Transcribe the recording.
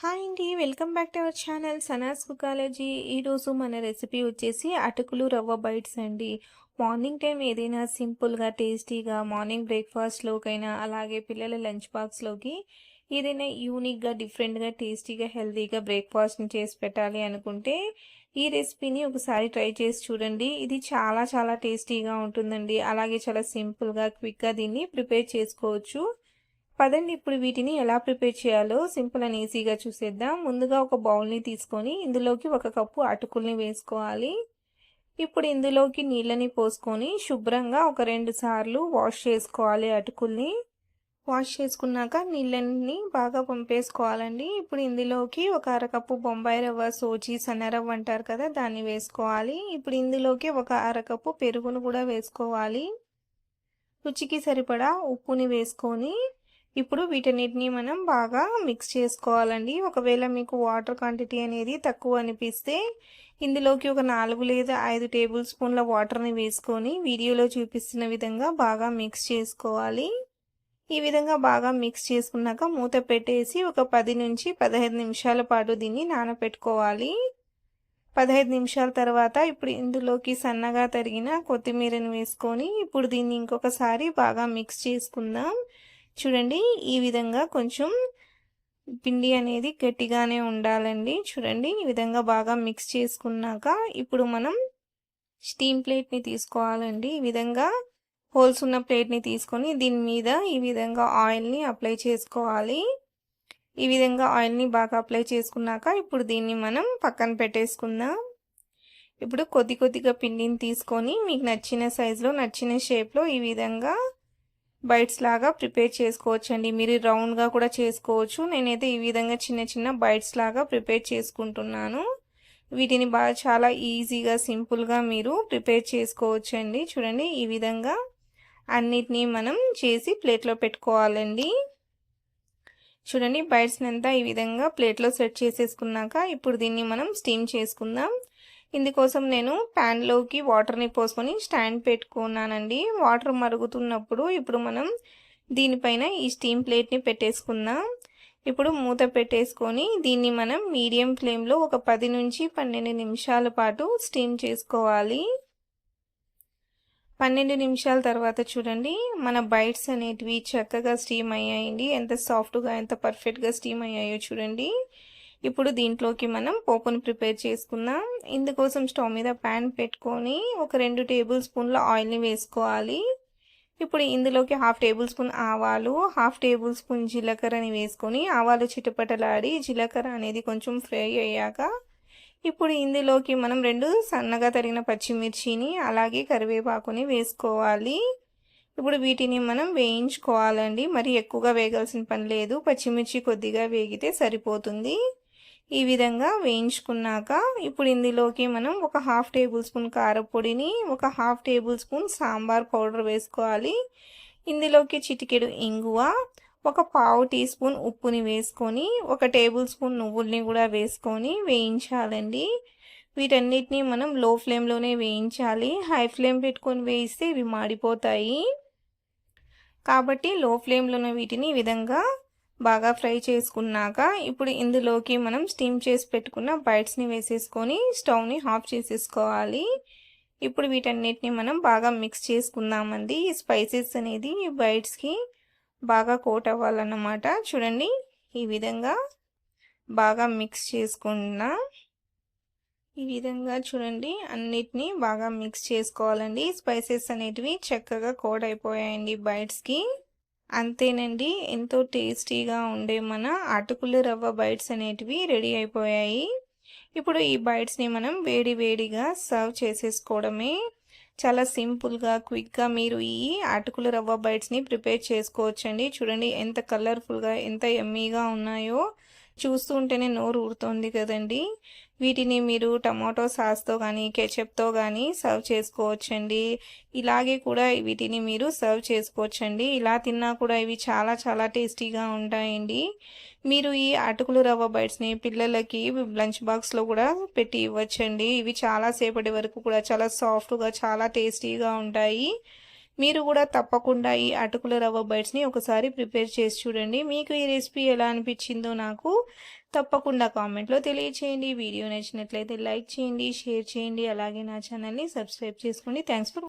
Hi అండి welcome back to our channel Sanas కుకాలజీ. ఈరోజు మన రెసిపీ వచ్చేసి అటుకులు రవ్వ బైట్స్ అండి. మార్నింగ్ టైం ఏదైనా సింపుల్గా టేస్టీగా మార్నింగ్ బ్రేక్ఫాస్ట్లోకైనా అలాగే పిల్లల లంచ్ బాక్స్లోకి ఏదైనా యూనిక్గా డిఫరెంట్గా టేస్టీగా హెల్తీగా బ్రేక్ఫాస్ట్ని చేసి పెట్టాలి అనుకుంటే ఈ రెసిపీని ఒకసారి ట్రై చేసి చూడండి. ఇది చాలా చాలా టేస్టీగా ఉంటుందండి. అలాగే చాలా సింపుల్గా క్విక్గా దీన్ని ప్రిపేర్ చేసుకోవచ్చు. పదండి ఇప్పుడు వీటిని ఎలా ప్రిపేర్ చేయాలో సింపుల్ అండ్ ఈజీగా చూసేద్దాం. ముందుగా ఒక బౌల్ని తీసుకొని ఇందులోకి ఒక కప్పు అటుకుల్ని వేసుకోవాలి. ఇప్పుడు ఇందులోకి నీళ్ళని పోసుకొని శుభ్రంగా ఒక రెండు సార్లు వాష్ చేసుకోవాలి అటుకుల్ని. వాష్ చేసుకున్నాక నీళ్ళని బాగా పంపేసుకోవాలండి. ఇప్పుడు ఇందులోకి ఒక అరకప్పు బొంబాయి రవ్వ సోచి సన్నరవ్వ అంటారు కదా దాన్ని వేసుకోవాలి. ఇప్పుడు ఇందులోకి ఒక అరకప్పు పెరుగును కూడా వేసుకోవాలి. రుచికి సరిపడా ఉప్పుని వేసుకొని ఇప్పుడు వీటన్నిటిని మనం బాగా మిక్స్ చేసుకోవాలండి. ఒకవేళ మీకు వాటర్ క్వాంటిటీ అనేది తక్కువ అనిపిస్తే ఇందులోకి ఒక నాలుగు లేదా ఐదు టేబుల్ స్పూన్ల వాటర్ని వేసుకొని వీడియోలో చూపిస్తున్న విధంగా బాగా మిక్స్ చేసుకోవాలి. ఈ విధంగా బాగా మిక్స్ చేసుకున్నాక మూత పెట్టేసి ఒక పది నుంచి పదహైదు నిమిషాల పాటు దీన్ని నానపెట్టుకోవాలి. పదహైదు నిమిషాల తర్వాత ఇప్పుడు ఇందులోకి సన్నగా తరిగిన కొత్తిమీరని వేసుకొని ఇప్పుడు దీన్ని ఇంకొకసారి బాగా మిక్స్ చేసుకుందాం. చూడండి ఈ విధంగా కొంచెం పిండి అనేది గట్టిగానే ఉండాలండి. చూడండి ఈ విధంగా బాగా మిక్స్ చేసుకున్నాక ఇప్పుడు మనం స్టీమ్ ప్లేట్ని తీసుకోవాలండి. ఈ విధంగా హోల్స్ ఉన్న ప్లేట్ని తీసుకొని దీని మీద ఈ విధంగా ఆయిల్ని అప్లై చేసుకోవాలి. ఈ విధంగా ఆయిల్ని బాగా అప్లై చేసుకున్నాక ఇప్పుడు దీన్ని మనం పక్కన పెట్టేసుకుందాం. ఇప్పుడు కొద్ది కొద్దిగా పిండిని తీసుకొని మీకు నచ్చిన సైజులో నచ్చిన షేప్లో ఈ విధంగా బైట్స్ లాగా ప్రిపేర్ చేసుకోవచ్చు అండి మీరు రౌండ్గా కూడా చేసుకోవచ్చు. నేనైతే ఈ విధంగా చిన్న చిన్న బైట్స్ లాగా ప్రిపేర్ చేసుకుంటున్నాను. వీటిని బాగా చాలా ఈజీగా సింపుల్గా మీరు ప్రిపేర్ చేసుకోవచ్చు అండి చూడండి ఈ విధంగా అన్నిటినీ మనం చేసి ప్లేట్లో పెట్టుకోవాలండి. చూడండి బైట్స్ని అంతా ఈ విధంగా ప్లేట్లో సెట్ చేసేసుకున్నాక ఇప్పుడు దీన్ని మనం స్టీమ్ చేసుకుందాం. ఇందుకోసం నేను ప్యాన్లోకి వాటర్ని పోసుకొని స్టాండ్ పెట్టుకున్నానండి. వాటర్ మరుగుతున్నప్పుడు ఇప్పుడు మనం దీనిపైన ఈ స్టీమ్ ప్లేట్ని పెట్టేసుకుందాం. ఇప్పుడు మూత పెట్టేసుకొని దీన్ని మనం మీడియం ఫ్లేమ్లో ఒక పది నుంచి పన్నెండు నిమిషాల పాటు స్టీమ్ చేసుకోవాలి. పన్నెండు నిమిషాల తర్వాత చూడండి మన బైట్స్ అనేటివి చక్కగా స్టీమ్ అయ్యాయండి. ఎంత సాఫ్ట్గా ఎంత పర్ఫెక్ట్గా స్టీమ్ అయ్యాయో చూడండి. ఇప్పుడు దీంట్లోకి మనం పోపును ప్రిపేర్ చేసుకుందాం. ఇందుకోసం స్టవ్ మీద ప్యాన్ పెట్టుకొని ఒక రెండు టేబుల్ స్పూన్ల ఆయిల్ని వేసుకోవాలి. ఇప్పుడు ఇందులోకి హాఫ్ టేబుల్ స్పూన్ ఆవాలు హాఫ్ టేబుల్ స్పూన్ జీలకర్రని వేసుకొని ఆవాలు చిటపటలాడి జీలకర్ర అనేది కొంచెం ఫ్రై అయ్యాక ఇప్పుడు ఇందులోకి మనం రెండు సన్నగా తరిగిన పచ్చిమిర్చిని అలాగే కరివేపాకుని వేసుకోవాలి. ఇప్పుడు వీటిని మనం వేయించుకోవాలండి. మరి ఎక్కువగా వేగాల్సిన పని లేదు. పచ్చిమిర్చి కొద్దిగా వేగితే సరిపోతుంది. ఈ విధంగా వేయించుకున్నాక ఇప్పుడు ఇందులోకి మనం ఒక హాఫ్ టేబుల్ స్పూన్ కారపొడిని ఒక half tablespoon sambar powder వేసుకోవాలి. ఇందులోకి చిటికెడు ఇంగువ ఒక పావు టీ స్పూన్ ఉప్పుని వేసుకొని ఒక టేబుల్ స్పూన్ నువ్వుల్ని కూడా వేసుకొని వేయించాలండి. వీటన్నిటిని మనం లో ఫ్లేమ్లోనే వేయించాలి. హై ఫ్లేమ్ పెట్టుకొని వేయిస్తే ఇవి మాడిపోతాయి. కాబట్టి లో ఫ్లేమ్లోనే వీటిని ఈ విధంగా బాగా ఫ్రై చేసుకున్నాక ఇప్పుడు ఇందులోకి మనం స్టీమ్ చేసి పెట్టుకున్న బైట్స్ని వేసేసుకొని స్టవ్ని ఆఫ్ చేసేసుకోవాలి. ఇప్పుడు వీటన్నిటిని మనం బాగా మిక్స్ చేసుకుందామండి. ఈ స్పైసెస్ అనేది ఈ బైట్స్కి బాగా కోట్ అవ్వాలన్నమాట. చూడండి ఈ విధంగా బాగా మిక్స్ చేసుకున్నా ఈ విధంగా చూడండి అన్నిటినీ బాగా మిక్స్ చేసుకోవాలండి. స్పైసెస్ అనేటివి చక్కగా కోడ్ అయిపోయాయండి బైట్స్కి అంతేనండి. ఎంతో టేస్టీగా ఉండే మన అటుకుల రవ్వ బైట్స్ అనేటివి రెడీ అయిపోయాయి. ఇప్పుడు ఈ బైట్స్ని మనం వేడి వేడిగా సర్వ్ చేసేసుకోవడమే. చాలా సింపుల్గా క్విక్గా మీరు ఈ అటుకుల రవ్వ బైట్స్ని ప్రిపేర్ చేసుకోవచ్చండి. చూడండి ఎంత కలర్ఫుల్గా ఎంత ఎమ్మీగా ఉన్నాయో. చూస్తూ ఉంటేనే నోరు ఊరుతోంది కదండి. వీటిని మీరు టమాటో సాస్తో కానీ కెచప్తో కానీ సర్వ్ చేసుకోవచ్చండి. ఇలాగే కూడా వీటిని మీరు సర్వ్ చేసుకోవచ్చండి. ఇలా తిన్నా కూడా ఇవి చాలా చాలా టేస్టీగా ఉంటాయండి. మీరు ఈ అటుకులు రవ్వ బైట్స్ని పిల్లలకి లంచ్ బాక్స్లో కూడా పెట్టి ఇవ్వచ్చండి. ఇవి చాలా సేపటి వరకు కూడా చాలా సాఫ్ట్గా చాలా టేస్టీగా ఉంటాయి. మీరు కూడా తప్పకుండా ఈ అటుకుల రవ్వ బైట్స్ని ఒకసారి ప్రిపేర్ చేసి చూడండి. మీకు ఈ రెసిపీ ఎలా అనిపించిందో నాకు తప్పకుండా కామెంట్లో తెలియచేయండి. వీడియో నచ్చినట్లయితే లైక్ చేయండి షేర్ చేయండి అలాగే నా ఛానల్ని సబ్స్క్రైబ్ చేసుకోండి. Thanks for